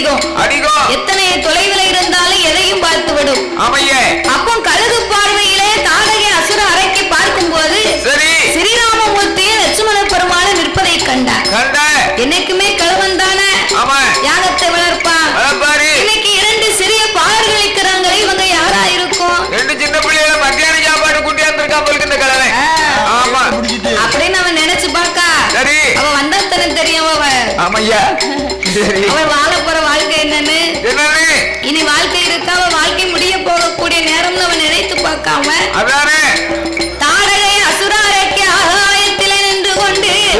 அடிகோ. அடிகோ. எத்தனை தொலைவில் இருந்தாலும் எதையும் பார்த்து விடும். ஆமைய. அப்போ கழுகு பார்வையிலே தாடகை அசுர அறைக்கு பார்க்கும் போது சரி. ஸ்ரீராமமூர்த்தியை லட்சுமண பெருமான நிற்பதை கண்டார். கண்டார். என்னைக்குமே கழுவன் தானே? ஆமா யாகத்தை வளர்ப்பான். வளர்ப்பாரு. இன்னைக்கு இரண்டு சிறிய பாலர்கள் இருக்கிறாங்களே இவங்க யாரா இருக்கும் ரெண்டு சின்ன பிள்ளைகளை மத்தியான சாப்பாடு கூட்டி வந்திருக்கா போலுக்கு இந்த கலவை. ஆமா அப்படின்னு அவன் நினைச்சு பார்க்கா. சரி. அவன் வந்தா தெரியும் அவன். ஆமையா.